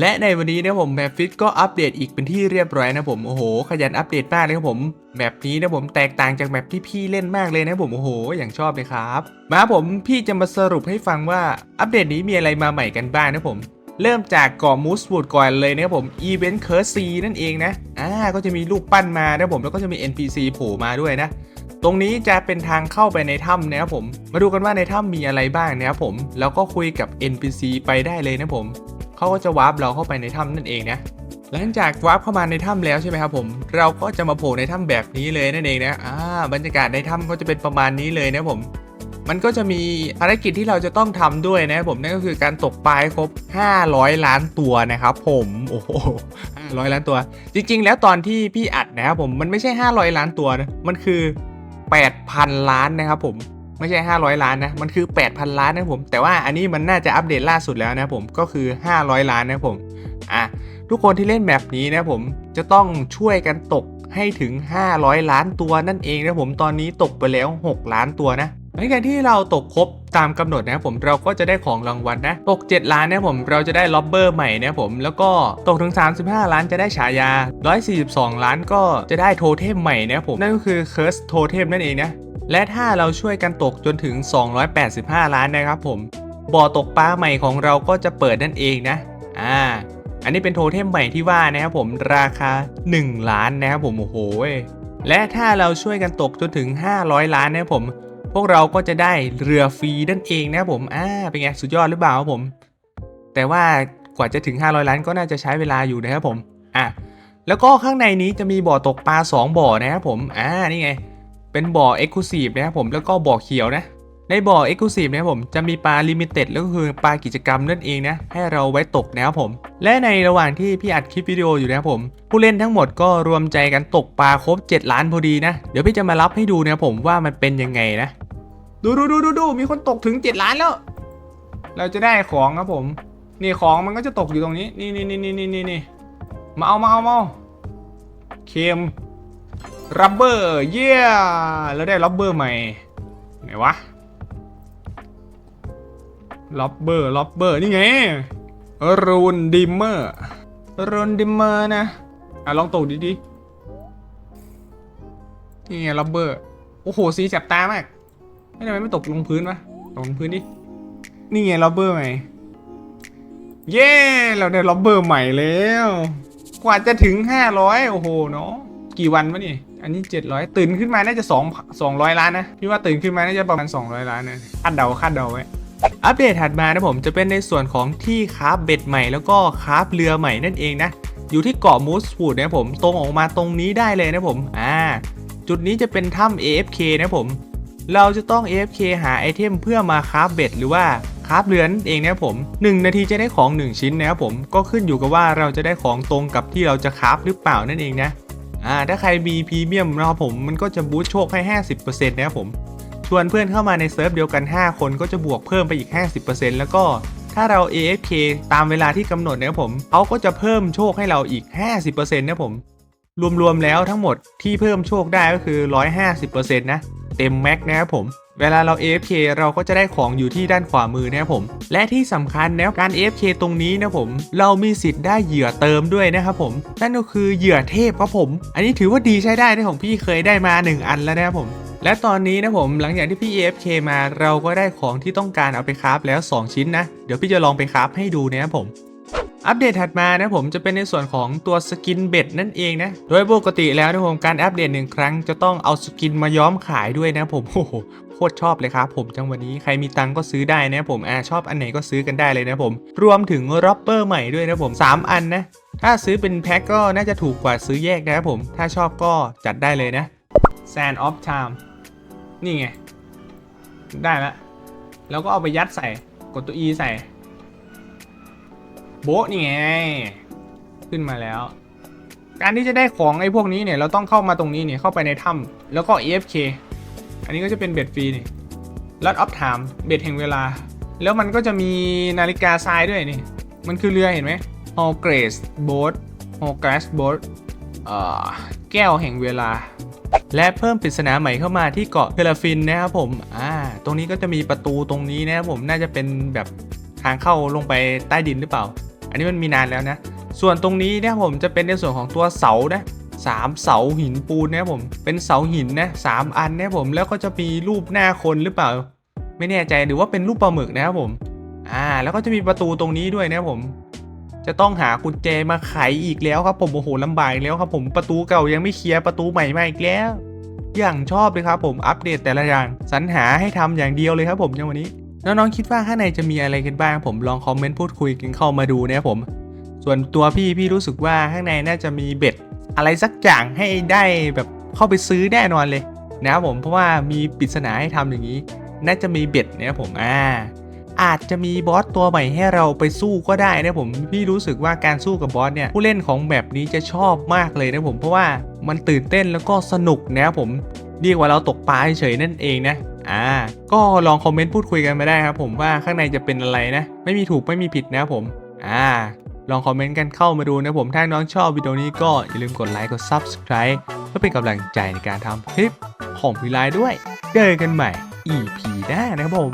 และในวันนี้นะผมแมปฟิตก็อัปเดตอีกเป็นที่เรียบร้อยนะผมโอ้โห ขยันอัปเดตมากเลยครับผมแมปนี้นะผมแตกต่างจากแมปที่พี่เล่นมากเลยนะผมโอ้โห อย่างชอบเลยครับมาผมพี่จะมาสรุปให้ฟังว่าอัปเดตนี้มีอะไรมาใหม่กันบ้างนะผมเริ่มจากเกาะมูสวูดก่อนเลยนะครับผมอีเวนต์เคิร์ซีนั่นเองนะอ่าก็จะมีรูปปั้นมานะผมแล้วก็จะมี NPC โผล่มาด้วยนะตรงนี้จะเป็นทางเข้าไปในถ้ำนะครับผม มาดูกันว่าในถ้ำมีอะไรบ้างนะครับผม แล้วก็คุยกับ NPC ไปได้เลยนะผม เขาก็จะวาร์ปเราเข้าไปในถ้ำนั่นเองนะหลังจากวาร์ปเข้ามาในถ้ำแล้วใช่ไหมครับผมเราก็จะมาโผล่ในถ้ำแบบนี้เลยนั่นเองนะอ่าบรรยากาศในถ้ำก็จะเป็นประมาณนี้เลยนะผมมันก็จะมีภารกิจที่เราจะต้องทำด้วยนะผมนั่นก็คือการตกปลาให้ครบ 500 ล้านตัวนะครับผมโอ้โห500ล้านตัว จริง ๆ แล้วตอนที่พี่อัดนะครับผมมันไม่ใช่ 500 ล้านตัวนะมันคือ 8,000 ล้านนะครับผม ไม่ใช่ 500 ล้านนะ มันคือ 8,000 ล้านนะผม แต่ว่าอันนี้มันน่าจะอัปเดตล่าสุดแล้วนะผม ก็คือ 500 ล้านนะผม อะ ทุกคนที่เล่นแบบนี้นะผม จะต้องช่วยกันตกให้ถึง 500 ล้านตัวนั่นเองนะผม ตอนนี้ตกไปแล้ว 6 ล้านตัวนะหลังจากที่เราตกครบตามกำหนดนะครับผมเราก็จะได้ของรางวัลนะตก 7 ล้านนะผมเราจะได้ล็อบเบอร์ใหม่นะผมแล้วก็ตกถึง 35 ล้านจะได้ฉายา 142 ล้านก็จะได้โทเทมใหม่นะผมนั่นก็คือเคิร์สโทเทมนั่นเองนะ และถ้าเราช่วยกันตกจนถึง 285 ล้านนะครับผม บ่อตกปลาใหม่ของเราก็จะเปิดนั่นเองนะ อ่า อันนี้เป็นโทเทมใหม่ที่ว่านะครับผมราคา 1 ล้านนะครับผมโอ้โห และถ้าเราช่วยกันตกจนถึง 500 ล้านนะครับผม พวกเราก็จะได้เรือฟรีนั่นเองนะครับผม อ่า เป็นไงสุดยอดหรือเปล่าครับผม แต่ว่ากว่าจะถึง 500 ล้านก็น่าจะใช้เวลาอยู่นะครับผม อะ แล้วก็ข้างในนี้จะมีบ่อตกปลา 2 บ่อนะครับผม อ่า นี่ไง เป็นบ่อ e x c l u s i v e นะครับผมแล้วก็บ่อเขียวนะ ในบ่อ e x c l u s i v e นะครับผมจะมีปลาลิมิเต็ดแล้วก็คือปลากิจกรรมนั่นเองนะให้เราไว้ตกนะครับผม และในระหว่างที่พี่อัดคลิปวิดีโออยู่นะครับผม ผู้เล่นทั้งหมดก็รวมใจกันตกปลาครบ 7 ล้านพอดีนะ เดี๋ยวพี่จะมารับให้ดูนะครับผมว่ามันเป็นยังไงนะ ดูดูดูดูดูมีคนตกถึง 7 ล้านแล้ว เราจะได้ของครับผมนี่ของมันก็จะตกอยู่ตรงนี้ นี่นี่นี่นี่นี่นี่มาเอามาเอามาเอาเคม รับเบอร์เย้แล้วได้รับเบอร์ใหม่ไหนวะล็อบเบอร์ล็อบเบอร์นี่ไงรูนดิมเมอร์รูนดิมเมอร์นะอะลองตกดีๆนี่ไงล็อบเบอร์โอ้โหสีจับตามากไม่ทำไมไม่ตกลงพื้นวะตกลงพื้นดินี่ไงล็อบเบอร์ใหม่เย้เราได้ล็อบเบอร์ใหม่แล้ว กว่าจะถึง500โอ้โหเนาะกี่วันวะนี่ อันนี้ 700 ตื่นขึ้นมาน่าจะ2 200 ล้านนะ พี่ว่าตื่นขึ้นมาน่าจะประมาณ 200 ล้านนะคาดเดาคาดเดาไว้อัปเดตถัดมานะผมจะเป็นในส่วนของที่คราฟเบ็ดใหม่แล้วก็คราฟเรือใหม่นั่นเองนะอยู่ที่เกาะมูสฟูดนะผมตรงออกมาตรงนี้ได้เลยนะผมอ่าจุดนี้จะเป็นถ้ำ AFK นะผม เราจะต้อง AFK หาไอเทมเพื่อมาคราฟเบ็ดหรือว่าคราฟเรือนั่นเองนะครับผม 1 นาทีจะได้ของ 1 ชิ้นนะครับผมก็ขึ้นอยู่กับว่าเราจะได้ของตรงกับที่เราจะคราฟหรือเปล่านั่นเองนะ อ่าถ้าใครมีพรีเมียมนะครับผมมันก็จะบูสต์โชคให้ 50%นะครับผมชวนเพื่อนเข้ามาในเซิร์ฟเดียวกัน 5 คนก็จะบวกเพิ่มไปอีก 50%แล้วก็ถ้าเรา AFK ตามเวลาที่กำหนดนะครับผมเขาก็จะเพิ่มโชคให้เราอีก 50%นะครับผมรวมๆแล้วทั้งหมดที่เพิ่มโชคได้ก็คือ 150%นะ เต็มแม็กนะครับผม เวลาเรา AFK เราก็จะได้ของอยู่ที่ด้านขวามือนะครับผม และที่สำคัญนะการ AFK ตรงนี้นะผม เรามีสิทธิ์ได้เหยื่อเติมด้วยนะครับผม นั่นก็คือเหยื่อเทพครับผม อันนี้ถือว่าดีใช้ได้นะของพี่เคยได้มา 1 อันแล้วนะครับผม และตอนนี้นะผมหลังจากที่พี่ AFK มาเราก็ได้ของที่ต้องการเอาไปคราฟแล้ว 2 ชิ้นนะ เดี๋ยวพี่จะลองไปคราฟให้ดูนะครับผม อัปเดตถัดมานะผมจะเป็นในส่วนของตัวสกินเบ็ดนั่นเองนะ โดยปกติแล้วนะผมการอัปเดตหนึ่งครั้งจะต้องเอาสกินมาย้อมขายด้วยนะผมโอ้โหโคตรชอบเลยครับผมจังวันนี้ใครมีตังก็ซื้อได้นะผมอ่าชอบอันไหนก็ซื้อกันได้เลยนะผมรวมถึงร็อปเปอร์ใหม่ด้วยนะผม 3 อันนะถ้าซื้อเป็นแพ็คก็น่าจะถูกกว่าซื้อแยกนะครับผม ถ้าชอบก็จัดได้เลยนะ Sand of Time นี่ไง ได้ละแล้วก็เอาไปยัดใส่ กดตัว E ใส่ โบะนี่ไง ขึ้นมาแล้ว การที่จะได้ของไอ้พวกนี้เนี่ยเราต้องเข้ามาตรงนี้เนี่ยเข้าไปในถ้ำแล้วก็ AFK อันนี้ก็จะเป็นเบ็ดฟรีนี่ Lot of Time เบ็ดแห่งเวลา แล้วมันก็จะมีนาฬิกาทรายด้วยนี่ มันคือเรือเห็นไหม Hall Grace Boat Hall Grace Boat เอ่อแก้วแห่งเวลา และเพิ่มปริศนาใหม่เข้ามาที่เกาะเทลฟินนะครับผม อ่า ตรงนี้ก็จะมีประตูตรงนี้นะครับผม น่าจะเป็นแบบทางเข้าลงไปใต้ดินหรือเปล่า นนนี้มันมีนานแล้วนะ ส่วนตรงนี้เนี่ยผมจะเป็นในส่วนของตัวเสานะสามเสาหินปูนนะผมเป็นเสาหินนะสามอันนะผมแล้วก็จะมีรูปหน้าคนหรือเปล่า ไม่แน่ใจหรือว่าเป็นรูปปลาหมึกนะครับผม อ่า แล้วก็จะมีประตูตรงนี้ด้วยนะผม จะต้องหากุญแจมาไขอีกแล้วครับผมโอ้โหลำบากแล้วครับผมประตูเก่ายังไม่เคลียร์ประตูใหม่มาอีกแล้ว อย่างชอบเลยครับผมอัปเดตแต่ละอย่างสรรหาให้ทำอย่างเดียวเลยครับผมในวันนี้ น้องๆคิดว่าข้างในจะมีอะไรกันบ้างผมลองคอมเมนต์พูดคุยกันเข้ามาดูนะครับผม ส่วนตัวพี่พี่รู้สึกว่าข้างในน่าจะมีเบ็ด อะไรสักอย่างให้ได้แบบเข้าไปซื้อแน่นอนเลยนะครับผมเพราะว่ามีปริศนาให้ทำอย่างนี้ น่าจะมีเบ็ดนะครับผมอ่าอาจจะมีบอสตัวใหม่ให้เราไปสู้ก็ได้นะผมพี่รู้สึกว่าการสู้กับบอสเนี่ยผู้เล่นของแบบนี้จะชอบมากเลยนะผมเพราะว่ามันตื่นเต้นแล้วก็สนุกนะครับผมเรียกว่าเราตกปลาเฉยๆนั่นเองนะ อ่า ก็ลองคอมเมนต์พูดคุยกันมาได้ครับผมว่าข้างในจะเป็นอะไรนะ ไม่มีถูกไม่มีผิดนะครับผม อ่า ลองคอมเมนต์กันเข้ามาดูนะผม ถ้าน้องชอบวิดีโอนี้ก็อย่าลืมกดไลค์กด Subscribe เพื่อเป็นกำลังใจในการทำคลิปของพี่ไลด้วย เจอกันใหม่ EP หน้านะครับผม